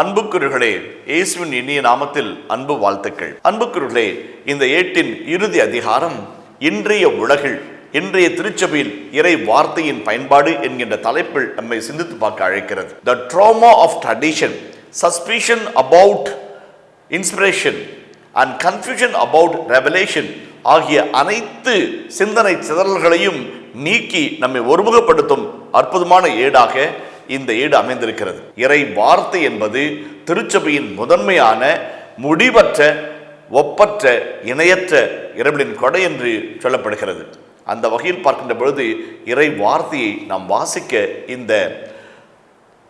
அன்புக்குருகளே இயேசுவின் இனிய நாமத்தில் அன்பு வாழ்த்துக்கள். அன்புக்குருகளே இந்த ஏட்டின் இறுதி அதிகாரம் இன்றைய உலகில் இன்றைய திருச்சபையில் இறை வார்த்தையின் பயன்பாடு என்கின்ற தலைப்பில் நம்மை சிந்தித்து பார்க்க அழைக்கிறது. The trauma of tradition suspicion about inspiration and confusion about revelation ஆகிய அனைத்து சிந்தனை சிதறல்களையும் நீக்கி நம்மை ஒருமுகப்படுத்தும் அற்புதமான ஏடாக இந்த ஏடு அமைந்திருக்கிறது. இறை வார்த்தை என்பது திருச்சபையின் முதன்மையான முடிவற்ற ஒப்பற்ற இணையற்ற இறைவனின் கொடை என்று சொல்லப்படுகிறது. அந்த வகையில் பார்க்கின்ற பொழுது இறை வார்த்தையை நாம் வாசிக்க இந்த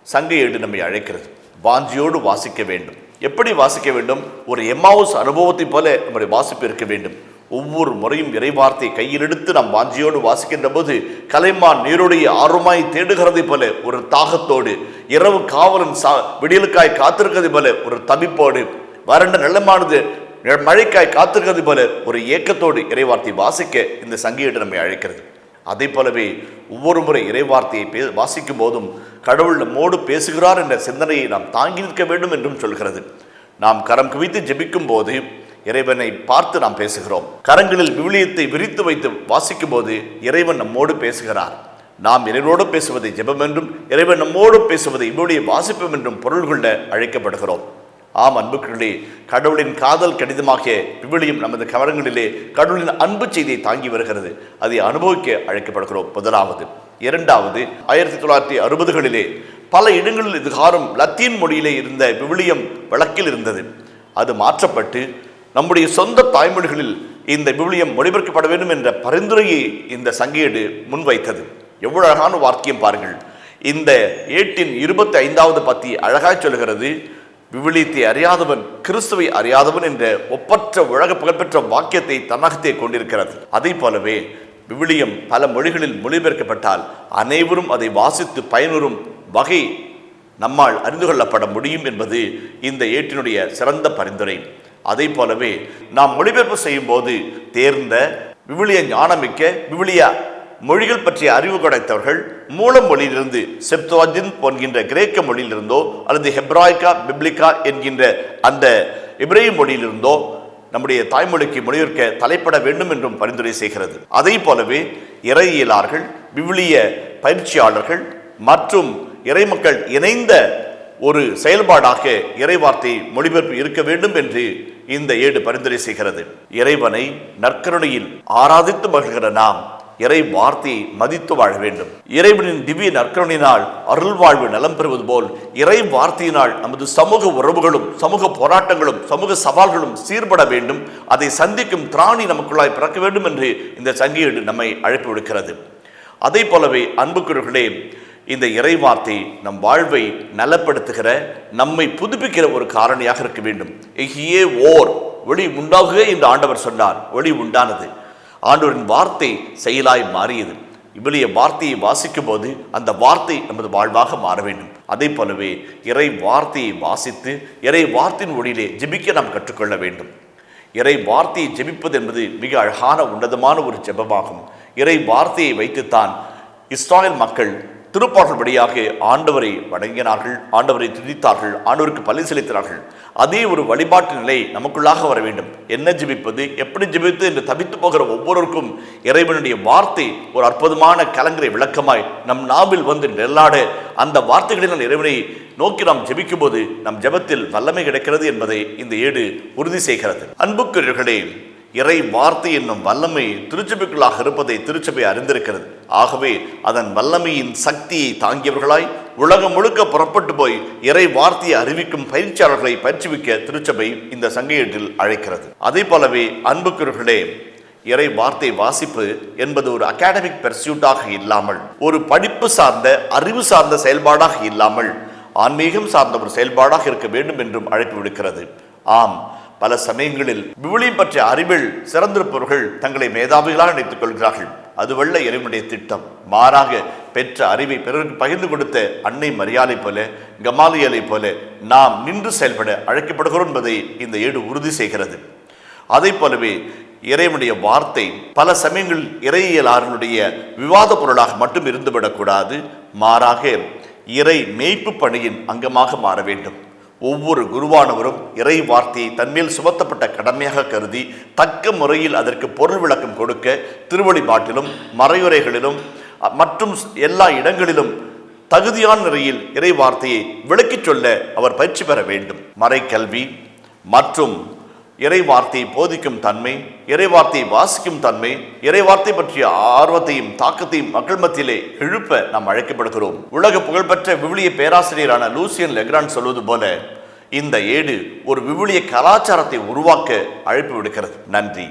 சங்க ஏடு நம்மை அழைக்கிறது. வாஞ்சியோடு வாசிக்க வேண்டும். எப்படி வாசிக்க வேண்டும்? ஒரு எம்மாவுஸ் அனுபவத்தைப் போல நம்முடைய வாசிப்பு இருக்க வேண்டும். ஒவ்வொரு முறையும் இறைவார்த்தை கையில் எடுத்து நாம் வாஞ்சியோடு வாசிக்கின்ற போது கலைமான் நீருடைய ஆர்வமாய் தேடுகிறதைப் போல ஒரு தாகத்தோடு இரவு காவலன் சா விடியலுக்காய் காத்திருக்கிறது போல ஒரு தவிப்போடு வறண்ட நிலமானது மழைக்காய் காத்திருக்கிறது போல ஒரு ஏக்கத்தோடு இறைவார்த்தை வாசிக்க இந்த சங்கீடு நம்மை அழைக்கிறது. அதே போலவே ஒவ்வொரு முறை இறைவார்த்தையை பே வாசிக்கும் போதும் கடவுள் நம்மோடு பேசுகிறார் என்ற சிந்தனையை நாம் தாங்கி நிற்க வேண்டும் என்றும் சொல்கிறது. நாம் கரம் குவித்து ஜெபிக்கும் போது இறைவனை பார்த்து நாம் பேசுகிறோம். கரங்களில் விவிலியத்தை விரித்து வைத்து வாசிக்கும் போது இறைவன் நம்மோடு பேசுகிறார். நாம் இறைவனோடு பேசுவதை ஜெபம் என்றும் இறைவன் நம்மோடு பேசுவதை இவருடைய வாசிப்பம் என்றும் பொருள் கொள்ள அழைக்கப்படுகிறோம். ஆம் அன்புக்குள்ளே கடவுளின் காதல் கடிதமாகிய விவிலியம் நமது கவரங்களிலே கடவுளின் அன்பு செய்தியை தாங்கி வருகிறது. அதை அனுபவிக்க அழைக்கப்படுகிறோம். முதலாவது இரண்டாவது ஆயிரத்தி தொள்ளாயிரத்தி அறுபதுகளிலே பல இடங்களில் இதுகாரும் லத்தீன் மொழியிலே இருந்த விவிலியம் வழக்கில் இருந்தது. அது மாற்றப்பட்டு நம்முடைய சொந்த தாய்மொழிகளில் இந்த விவிலியம் மொழிபெயர்க்கப்பட வேண்டும் என்ற பரிந்துரையை இந்த சங்கீடு முன்வைத்தது. எவ்வளவு அழகான வாக்கியம் பாருங்கள். இந்த ஏட்டின் இருபத்தி ஐந்தாவது பத்தி அழகாய் சொல்கிறது விவிலியத்தை அறியாதவன் கிறிஸ்துவை அறியாதவன் என்ற ஒப்பற்ற உலக புகழ்பெற்ற வாக்கியத்தை தன்னகத்தே கொண்டிருக்கிறது. அதை போலவே விவிலியம் பல மொழிகளில் மொழிபெயர்க்கப்பட்டால் அனைவரும் அதை வாசித்து பயனுறும் வகை நம்மால் அறிந்து கொள்ளப்பட முடியும் என்பது இந்த ஏட்டினுடைய சிறந்த பரிந்துரை. அதே போலவே நாம் மொழிபெயர்ப்பு செய்யும் போது தேர்ந்த விவிலிய ஞானமிக்க விவிலிய மொழிகள் பற்றிய அறிவு கிடைத்தவர்கள் மூல மொழியிலிருந்து செப்துவாஜின் போன்கின்ற கிரேக்க மொழியிலிருந்தோ அல்லது ஹெப்ராய்கா பிப்ளிகா என்கின்ற அந்த இப்ரேய மொழியிலிருந்தோ நம்முடைய தாய்மொழிக்கு மொழிபெயர்க்க தலைப்பட வேண்டும் என்றும் பரிந்துரை செய்கிறது. அதே போலவே இறையியலார்கள் விவிலிய பயிற்சியாளர்கள் மற்றும் இறைமக்கள் இணைந்த ஒரு செயல்பாடாக இறைவார்த்தை மொழிபெயர்ப்பு இருக்க வேண்டும் என்று இந்த ஏடு பரிந்துரை செய்கிறது. இறைவனை நற்கருணையில் ஆராதித்து மகிழ்கிற நாம் இறை வார்த்தையை மதித்து வாழ வேண்டும். இறைவனின் திவ்ய நற்கருணினால் அருள் வாழ்வு நலம் பெறுவது போல் இறை வார்த்தையினால் நமது சமூக உறவுகளும் சமூக போராட்டங்களும் சமூக சவால்களும் சீர்பட வேண்டும். அதை சந்திக்கும் திராணி நமக்குள்ளாய் பிறக்க வேண்டும் என்று இந்த சங்கீடு நம்மை அழைப்பு விடுக்கிறது. அதே போலவே அன்புக்குறர்களே இந்த இறை வார்த்தை நம் வாழ்வை நலப்படுத்துகிற நம்மை புதுப்பிக்கிற ஒரு காரணியாக இருக்க வேண்டும். எஹியே ஓர் ஒளி உண்டாகுக என்று ஆண்டவர் சொன்னார். ஒளி உண்டானது. ஆண்டவரின் வார்த்தை செயலாய் மாறியது. இவளிய வார்த்தையை வாசிக்கும் போது அந்த வார்த்தை நமது வாழ்வாக மாற வேண்டும். அதே போலவே இறை வார்த்தையை வாசித்து இறை வார்த்தையின் ஒளியிலே ஜெபிக்க நாம் கற்றுக்கொள்ள வேண்டும். இறை வார்த்தையை ஜெபிப்பது என்பது மிக அழகான உன்னதமான ஒரு ஜெபமாகும். இறை வார்த்தையை வைத்துத்தான் இஸ்ராயல் மக்கள் திருப்பாடல் வழியாக ஆண்டவரை வணங்கினார்கள் ஆண்டவரை துதித்தார்கள் ஆண்டவருக்கு பலி செலுத்தினார்கள். அதே ஒரு வழிபாட்டு நிலை நமக்குள்ளாக வர வேண்டும். என்ன ஜெபிப்பது? எப்படி ஜெபித்து என்று தவித்து போகிற ஒவ்வொருவருக்கும் இறைவனுடைய வார்த்தை ஒரு அற்புதமான கலங்கரை விளக்கமாய் நம் நாவில் வந்து நெல்லாட அந்த வார்த்தைகளினால் இறைவனை நோக்கி நாம் ஜெபிக்கும் போது நம் ஜெபத்தில் வல்லமை கிடைக்கிறது என்பதை இந்த ஏடு உறுதி செய்கிறது. அன்புக்குரியர்களே இறை வார்த்தை என்னும் வல்லமை திருச்சபைக்குள்ளாக இருப்பதை திருச்சபை அறிந்திருக்கிறது. ஆகவே அதன் வல்லமையின் சக்தியை தாங்கியவர்களாய் உலகம் முழுக்க புறப்பட்டு போய் இறை வார்த்தையை அறிவிக்கும் பயிற்சியாளர்களை பயிற்சிவிக்க திருச்சபை இந்த சங்கையீட்டில் அழைக்கிறது. அதே போலவே அன்புக்குரியர்களே இறை வார்த்தை வாசிப்பு என்பது ஒரு அகாடமிக் பெர்சியூட்டாக இல்லாமல் ஒரு படிப்பு சார்ந்த அறிவு சார்ந்த செயல்பாடாக இல்லாமல் ஆன்மீகம் சார்ந்த ஒரு செயல்பாடாக இருக்க வேண்டும் என்றும் அழைப்பு விடுக்கிறது. ஆம் பல சமயங்களில் விவிலியம் பற்றிய அறிவில் சிறந்திருப்பவர்கள் தங்களை மேதாவிகளாக நினைத்துக் கொள்கிறார்கள். அதுவல்ல இறைவனுடைய திட்டம். மாறாக பெற்ற அறிவை பிறருக்கு பகிர்ந்து கொடுத்த அன்னை மரியாதை போல கமாலியலை போல நாம் நின்று செயல்பட அழைக்கப்படுகிறோம் என்பதை இந்த ஏடு உறுதி செய்கிறது. அதை போலவே இறைவனுடைய வார்த்தை பல சமயங்களில் இறையியலாளர்களுடைய விவாத பொருளாக மட்டும் இருந்துவிடக்கூடாது மாறாக இறை மேய்ப்பு பணியின் அங்கமாக மாற வேண்டும். ஒவ்வொரு குருவானவரும் இறை வார்த்தையை தன்மேல் சுமத்தப்பட்ட கடமையாக கருதி தக்க முறையில் அதற்கு பொருள் விளக்கம் கொடுக்க திருவழிபாட்டிலும் மறையுரைகளிலும் மற்றும் எல்லா இடங்களிலும் தகுதியான முறையில் இறை வார்த்தையை விளக்கிச் சொல்ல அவர் பயிற்சி பெற வேண்டும். மறைக்கல்வி மற்றும் இறை வார்த்தையை போதிக்கும் தன்மை இறை வார்த்தையை வாசிக்கும் தன்மை இறை வார்த்தை பற்றிய ஆர்வத்தையும் தாக்கத்தையும் மக்கள் மத்தியிலே எழுப்ப நாம் அழைக்கப்படுகிறோம். உலக புகழ்பெற்ற விவிலிய பேராசிரியரான லூசியன் லெக்ரான் சொல்வது போல இந்த ஏடு ஒரு விவிலிய கலாச்சாரத்தை உருவாக்க அழைப்பு விடுக்கிறது. நன்றி.